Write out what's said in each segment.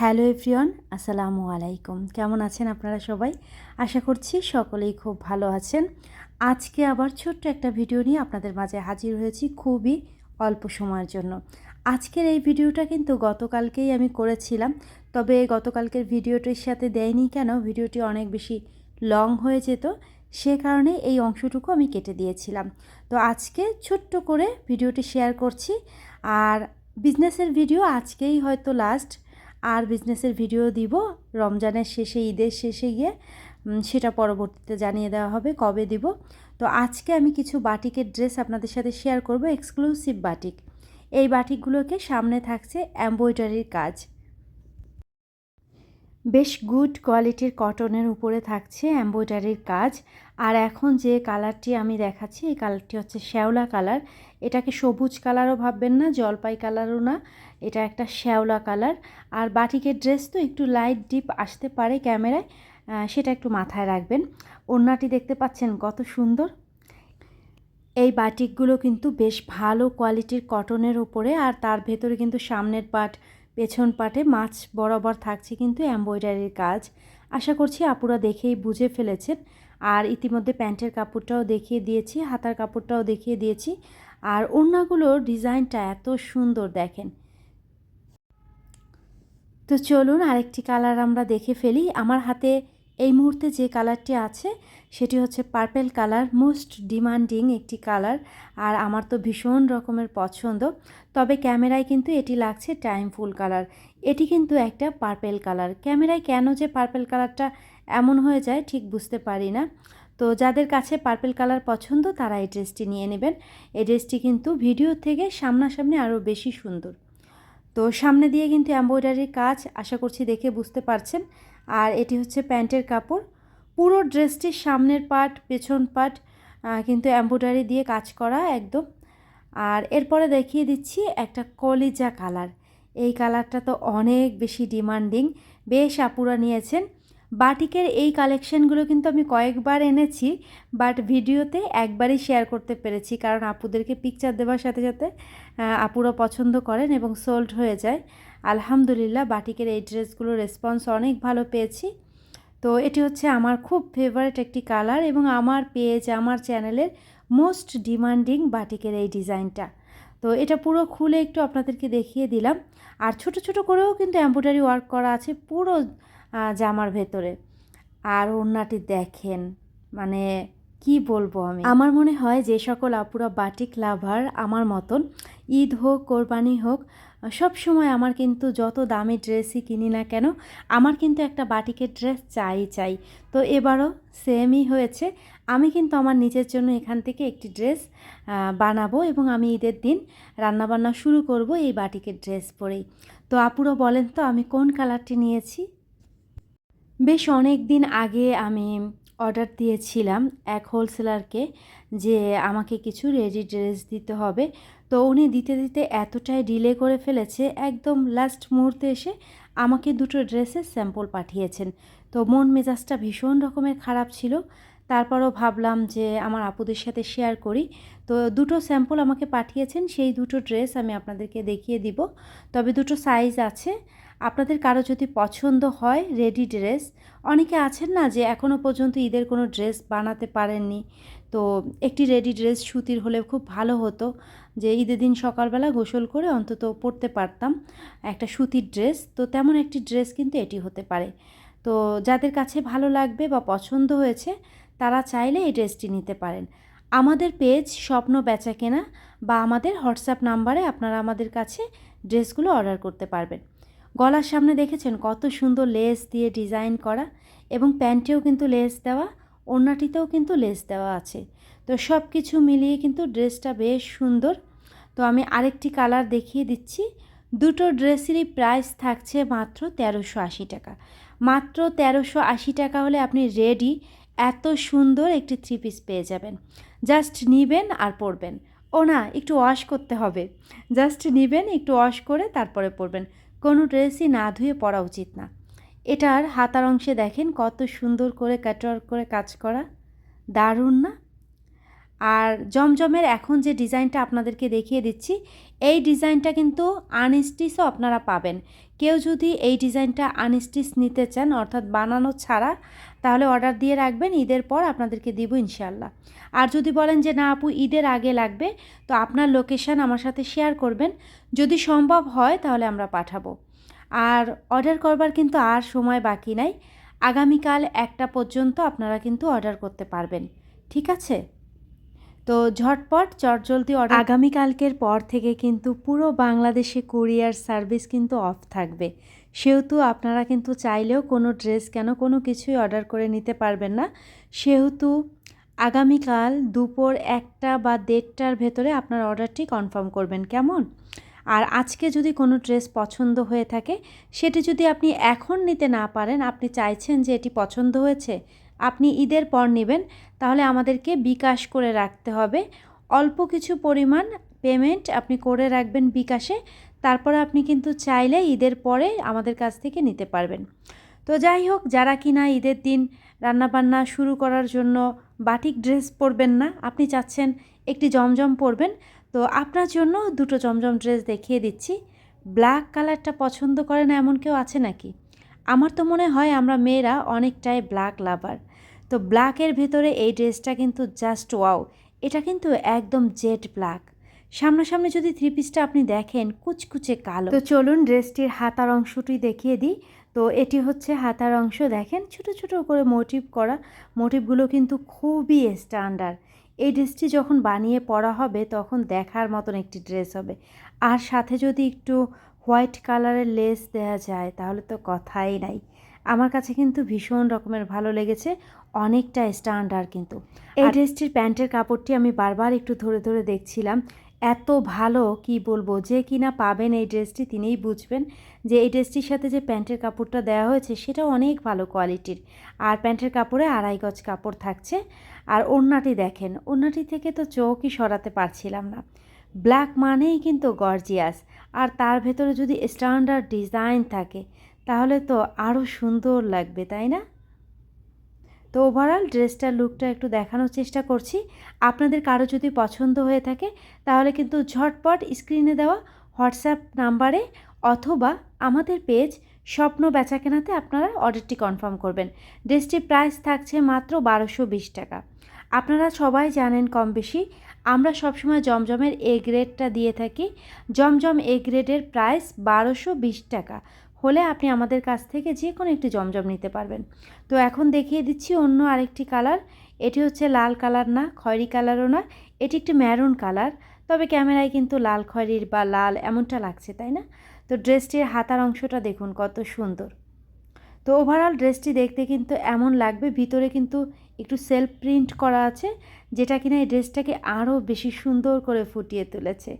Hello everyone, আসসালামু আলাইকুম। কেমন আছেন আপনারা সবাই? আশা করছি সকলেই খুব ভালো আছেন। আজকে আবার ছোট্ট একটা ভিডিও নিয়ে আপনাদের মাঝে হাজির হয়েছি খুবই অল্প সময়ের জন্য। আজকের এই ভিডিওটা কিন্তু গতকালকেই আমি করেছিলাম, তবে গতকালকের ভিডিওটির সাথে দেয়নি কেন? ভিডিওটি অনেক বেশি লং হয়ে যেত, সে কারণে এই অংশটুকু আমি কেটে দিয়েছিলাম। তো আজকে ছোট্ট করে ভিডিওটি শেয়ার করছি, আর বিজনেসের ভিডিও আজকেই হয়তো লাস্ট আর বিজনেসের ভিডিও দিব। রমজানের শেষে, ঈদের শেষে গিয়ে সেটা পরবর্তীতে জানিয়ে দেওয়া হবে, কবে দিব। তো আজকে আমি কিছু বাটিকের ড্রেস আপনাদের সাথে শেয়ার করব এক্সক্লুসিভ বাটিক। এই বাটিকগুলোকে সামনে থাকছে এম্ব্রয়ডারির কাজ। বেশ গুড কোয়ালিটির কটনের উপরে থাকছে এমব্রয়ডারির কাজ। আর এখন যে কালারটি আমি দেখাচ্ছি, এই কালারটি হচ্ছে শ্যাওলা কালার। এটাকে সবুজ কালারও ভাববেন না, জলপাই কালারও না, এটা একটা শ্যাওলা কালার। আর বাটিকের ড্রেস তো একটু লাইট ডিপ আসতে পারে ক্যামেরায় সেটা একটু মাথায় রাখবেন। ওড়নাটি দেখতে পাচ্ছেন কত সুন্দর। এই বাটিকগুলো কিন্তু বেশ ভালো কোয়ালিটির কটনের উপরে, আর তার ভেতরে কিন্তু সামনের পাট পেছন পাটে মাছ বরাবর থাকছে কিন্তু এমব্রয়ডারির কাজ। আশা করছি আপুরা দেখেই বুঝে ফেলেছেন। আর ইতিমধ্যে প্যান্টের কাপড়টাও দেখিয়ে দিয়েছি, হাতার কাপড়টাও দেখিয়ে দিয়েছি। আর ওড়নাগুলোর ডিজাইনটা এত সুন্দর দেখেন। তো চলুন আরেকটি কালার আমরা দেখে ফেলি। আমার হাতে এই মুহূর্তে যে কালারটি আছে, সেটি হচ্ছে পার্পেল কালার মোস্ট ডিমান্ডিং একটি কালার আর আমার তো ভীষণ রকমের পছন্দ। তবে ক্যামেরায় কিন্তু এটি লাগছে টাইম ফুল কালার এটি কিন্তু একটা পার্পেল কালার ক্যামেরায় কেন যে পার্পেল কালারটা এমন হয়ে যায়, ঠিক বুঝতে পারি না। তো যাদের কাছে পার্পেল কালার পছন্দ, তারা এই ড্রেসটি নিয়ে নেবেন। এই ড্রেসটি কিন্তু ভিডিও থেকে সামনাসামনি আরও বেশি সুন্দর। তো সামনে দিয়ে কিন্তু এমব্রয়ডারির কাজ, আশা করছি দেখে বুঝতে পারছেন। আর এটি হচ্ছে প্যান্টের কাপড়। পুরো ড্রেসটির সামনের পার্ট, পেছন পার্ট কিন্তু এমব্রয়ডারি দিয়ে কাজ করা একদম। আর এরপরে দেখিয়ে দিচ্ছি একটা কলিজা কালার। এই কালারটা তো অনেক বেশি ডিমান্ডিং। বেশ আপুরা নিয়েছেন। বাটিকের এই কালেকশনগুলো কিন্তু আমি কয়েকবার এনেছি, বাট ভিডিওতে একবারই শেয়ার করতে পেরেছি, কারণ আপুদেরকে পিকচার দেওয়ার সাথে সাথে আপুরা পছন্দ করেন এবং সোল্ড হয়ে যায়। আলহামদুলিল্লাহ, বাটিকের এই ড্রেসগুলোর রেসপন্স অনেক ভালো পেয়েছি। তো এটি হচ্ছে আমার খুব ফেভারিট একটি কালার এবং আমার পেজ আমার চ্যানেলের মোস্ট ডিমান্ডিং বাটিকের এই ডিজাইনটা। তো এটা পুরো খুলে একটু আপনাদেরকে দেখিয়ে দিলাম। আর ছোট ছোট করেও কিন্তু এমব্রয়ডারি ওয়ার্ক করা আছে পুরো জামার ভেতরে। আর ওড়নাটি দেখেন মানে কি বলব আমি? আমার মনে হয় যে সকল আপুরা বাটিক লাভার আমার মতন, ঈদ হোক, কোরবানি হোক, সব সময় আমার কিন্তু যত দামি ড্রেসই কিনি না কেন, আমার কিন্তু একটা বাটিকের ড্রেস চাই চাই। তো এবারও সেমই হয়েছে। আমি কিন্তু আমার নিজের জন্য এখান থেকে একটি ড্রেস বানাবো এবং আমি ঈদের দিন রান্নাবান্না শুরু করব এই বাটিকের ড্রেস পরেই। তো আপুরা বলেন তো আমি কোন কালারটি নিয়েছি? বেশ অনেক দিন আগে আমি অর্ডার দিয়েছিলাম এক হোলসেলারকে যে আমাকে কিছু রেডি ড্রেস দিতে হবে। তো উনি দিতে দিতে এতটাই ডিলে করে ফেলেছে, একদম লাস্ট মুহূর্তে এসে আমাকে দুটো ড্রেসের স্যাম্পল পাঠিয়েছেন। তো মন মেজাজটা ভীষণ রকমের খারাপ ছিল। তারপরও ভাবলাম যে আমার আপুদের সাথে শেয়ার করি। তো দুটো স্যাম্পল আমাকে পাঠিয়েছেন, সেই দুটো ড্রেস আমি আপনাদেরকে দেখিয়ে দিব। তবে দুটো সাইজ আছে আপনাদের কারও যদি পছন্দ হয় রেডি ড্রেস অনেকে আছেন না যে এখনও পর্যন্ত ঈদের কোনো ড্রেস বানাতে পারেননি। তো একটি রেডি ড্রেস সুতির হলে খুব ভালো হতো যে ঈদের দিন সকালবেলা গোসল করে অন্তত পরতে পারতাম একটা সুতির ড্রেস তো তেমন একটি ড্রেস কিন্তু এটি হতে পারে। তো যাদের কাছে ভালো লাগবে বা পছন্দ হয়েছে, তারা চাইলে এই ড্রেসটি নিতে পারেন। আমাদের পেজ স্বপ্ন বেচা কেনা বা আমাদের হোয়াটসঅ্যাপ নাম্বারে আপনারা আমাদের কাছে ড্রেসগুলো অর্ডার করতে পারবেন। গলার সামনে দেখেছেন কত সুন্দর লেস দিয়ে ডিজাইন করা এবং প্যান্টেও কিন্তু লেস দেওয়া, ওড়নাটিতেও কিন্তু লেস দেওয়া আছে। তো সব কিছু মিলিয়ে কিন্তু ড্রেসটা বেশ সুন্দর। তো আমি আরেকটি কালার দেখিয়ে দিচ্ছি। দুটো ড্রেসেরই প্রাইস থাকছে মাত্র তেরোশো আশি টাকা। মাত্র তেরোশো আশি টাকা হলে আপনি রেডি, এত সুন্দর একটি থ্রি পিস পেয়ে যাবেন। জাস্ট নিবেন আর পরবেন। ও না, একটু ওয়াশ করতে হবে। জাস্ট নিবেন, একটু ওয়াশ করে তারপরে পরবেন। কোনো ড্রেসই না ধুয়ে পরা উচিত না। এটার হাতার অংশে দেখেন কত সুন্দর করে ক্যাটার করে কাজ করা। দারুণ না? আর জমজমের এখন যে ডিজাইনটা আপনাদেরকে দেখিয়ে দিচ্ছি, এই ডিজাইনটা কিন্তু আনস্টিচও আপনারা পাবেন। কেউ যদি এই ডিজাইনটা আনস্টিচ নিতে চান, অর্থাৎ বানানো ছাড়া, তাহলে অর্ডার দিয়ে রাখবেন, ঈদের পর আপনাদেরকে দিব ইনশাল্লাহ আর যদি বলেন যে, না আপু, ঈদের আগে লাগবে, তো আপনার লোকেশান আমার সাথে শেয়ার করবেন। যদি সম্ভব হয়, তাহলে আমরা পাঠাবো। আর অর্ডার করবার কিন্তু আর সময় বাকি নাই। আগামীকাল একটা পর্যন্ত আপনারা কিন্তু অর্ডার করতে পারবেন। ঠিক আছে? তো ঝটপট চটজলদি অর্ডার আগামীকালকের পর থেকে কিন্তু পুরো বাংলাদেশে কুরিয়ার সার্ভিস কিন্তু অফ থাকবে। সেহেতু আপনারা কিন্তু চাইলেও কোনো ড্রেস কেন কোনো কিছুই অর্ডার করে নিতে পারবেন না। সেহেতু আগামীকাল দুপুর একটা বা দেড়টার ভেতরে আপনার অর্ডারটি কনফার্ম করবেন, কেমন? আর আজকে যদি কোনো ড্রেস পছন্দ হয়ে থাকে, সেটি যদি আপনি এখন নিতে না পারেন, আপনি চাইছেন যে এটি পছন্দ হয়েছে আপনি ঈদের পর নেবেন, তাহলে আমাদেরকে বিকাশ করে রাখতে হবে। অল্প কিছু পরিমাণ পেমেন্ট আপনি করে রাখবেন বিকাশে, তারপরে আপনি কিন্তু চাইলে ঈদের পরে আমাদের কাছ থেকে নিতে পারবেন। তো যাই হোক, যারা কিনা ঈদের দিন রান্নাবান্না শুরু করার জন্য বাটিক ড্রেস পরবেন না, আপনি চাচ্ছেন একটি জমজম পরবেন, তো আপনার জন্য দুটো জমজম ড্রেস দেখিয়ে দিচ্ছি। ব্ল্যাক কালারটা পছন্দ করে না এমন কেউ আছে নাকি? আমার তো মনে হয় আমরা মেয়েরা অনেকটাই ব্ল্যাক লাভার তো ব্ল্যাকের ভেতরে এই ড্রেসটা কিন্তু জাস্ট ওয়াও এটা কিন্তু একদম জেড ব্ল্যাক সামনাসামনি যদি থ্রি পিসটা আপনি দেখেন, কুচকুচে কালো। তো চলুন ড্রেসটির হাতার অংশটি দেখিয়ে দিই। তো এটি হচ্ছে হাতার অংশ, দেখেন ছোট ছোট করে মোটিভ করা। মোটিভগুলো কিন্তু খুবই স্ট্যান্ডার্ড এই ড্রেসটি যখন বানিয়ে পরা হবে, তখন দেখার মতন একটি ড্রেস হবে। আর সাথে যদি একটু হোয়াইট কালারের লেস দেওয়া যায় তাহলে তো কথাই নাই। আমার কাছে কিন্তু ভীষণ রকমের ভালো লেগেছে অনেকটা স্ট্যান্ডার্ড কিন্তু। এই ড্রেসটির প্যান্টের কাপড়টি আমি বারবার একটু ধরে ধরে দেখছিলাম। এত ভালো কি বলব যে কিনা পাবেন এই ড্রেসটি তিনিই বুঝবেন যে এই ড্রেসটির সাথে যে প্যান্টের কাপড়টা দেওয়া হয়েছে সেটা অনেক ভালো কোয়ালিটির আর প্যান্টের কাপড়ে আড়াই গজ কাপড় থাকছে। আর ওড়নাটি দেখেন ওড়নাটি থেকে তো চোখই সরাতে পারছিলাম না। ব্ল্যাক মানেই কিন্তু গর্জিয়াস আর তার ভেতরে যদি স্ট্যান্ডার্ড ডিজাইন থাকে, তাহলে তো আরও সুন্দর লাগবে, তাই না? তো ওভারঅল ড্রেসটার লুকটা একটু দেখানোর চেষ্টা করছি। আপনাদের কারও যদি পছন্দ হয়ে থাকে, তাহলে কিন্তু ঝটপট স্ক্রিনে দেওয়া হোয়াটসঅ্যাপ নাম্বারে অথবা আমাদের পেজ স্বপ্ন বেচাকেনাতে আপনারা অর্ডারটি কনফার্ম করবেন। ড্রেসটির প্রাইস থাকছে মাত্র বারোশো বিশ টাকা। আপনারা সবাই জানেন কম বেশি আমরা সবসময় জমজমের এ গ্রেডটা দিয়ে থাকি। জমজম এ গ্রেডের প্রাইস বারোশো বিশ টাকা। হলে আপনি আমাদের কাছ থেকে যে কোনো একটি জমজম নিতে পারবেন। তো এখন দেখিয়ে দিচ্ছি অন্য আরেকটি কালার এটি হচ্ছে লাল কালার না, খয়েরি কালারও না এটি একটি ম্যারুন কালার তবে ক্যামেরায় কিন্তু লাল খয়েরির বা লাল এমনটা লাগছে, তাই না? তো ড্রেসটির হাতার অংশটা দেখুন কত সুন্দর। তো ওভারঅল ড্রেসটি দেখতে কিন্তু এমন লাগবে, ভিতরে কিন্তু একটু সেলফ প্রিন্ট করা আছে, যেটা কিনা এই ড্রেসটাকে আরও বেশি সুন্দর করে ফুটিয়ে তুলেছে।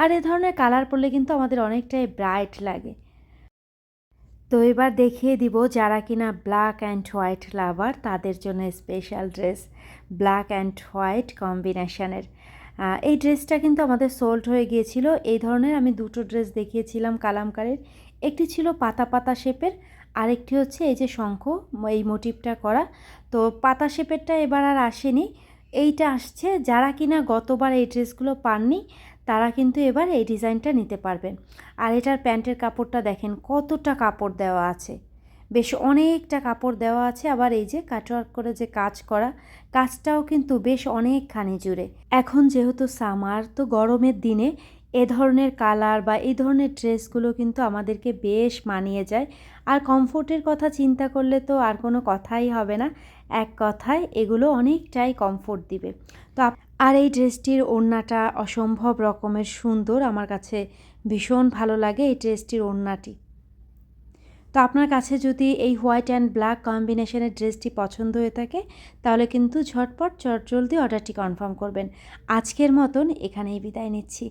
আর এ ধরনের কালার পরলে কিন্তু আমাদের অনেকটাই ব্রাইট লাগে। তো এবার দেখিয়ে দিব যারা কিনা ব্ল্যাক অ্যান্ড হোয়াইট লাভার তাদের জন্য special dress black and white কম্বিনেশানের এই ড্রেসটা কিন্তু আমাদের সোল্ড হয়ে গিয়েছিল। এই ধরনের আমি দুটো ড্রেস দেখিয়েছিলাম কালামকারের। একটি ছিল পাতা পাতা শেপের আরেকটি হচ্ছে এই যে শঙ্খ এই মোটিভটা করা। তো পাতা শেপেরটা এবার আর আসেনি। এইটা আসছে যারা কিনা গতবার এই ড্রেসগুলো পাননি, তারা কিন্তু এবার এই ডিজাইনটা নিতে পারবেন। আর এটার প্যান্টের কাপড়টা দেখেন কতটা কাপড় দেওয়া আছে। বেশ অনেকটা কাপড় দেওয়া আছে, আবার এই যে কাটওয়ার্ক করে যে কাজ করা, কাজটাও কিন্তু বেশ অনেকখানি জুড়ে। এখন যেহেতু সামার তো গরমের দিনে এ ধরনের কালার বা এই ধরনের ড্রেসগুলো কিন্তু আমাদেরকে বেশ মানিয়ে যায়। আর কমফোর্টের কথা চিন্তা করলে তো আর কোনো কথাই হবে না। এক কথায় এগুলো অনেকটাই কমফোর্ট দিবে। তো আর এই ড্রেসটির ওড়নাটা অসম্ভব রকমের সুন্দর। আমার কাছে ভীষণ ভালো লাগে এই ড্রেসটির ওড়নাটি। তো আপনার কাছে যদি এই হোয়াইট অ্যান্ড ব্ল্যাক কম্বিনেশনের ড্রেসটি পছন্দ হয়ে থাকে, তাহলে কিন্তু ঝটপট চট জলদি অর্ডারটি কনফার্ম করবেন। আজকের মতন এখানেই বিদায় নিচ্ছি।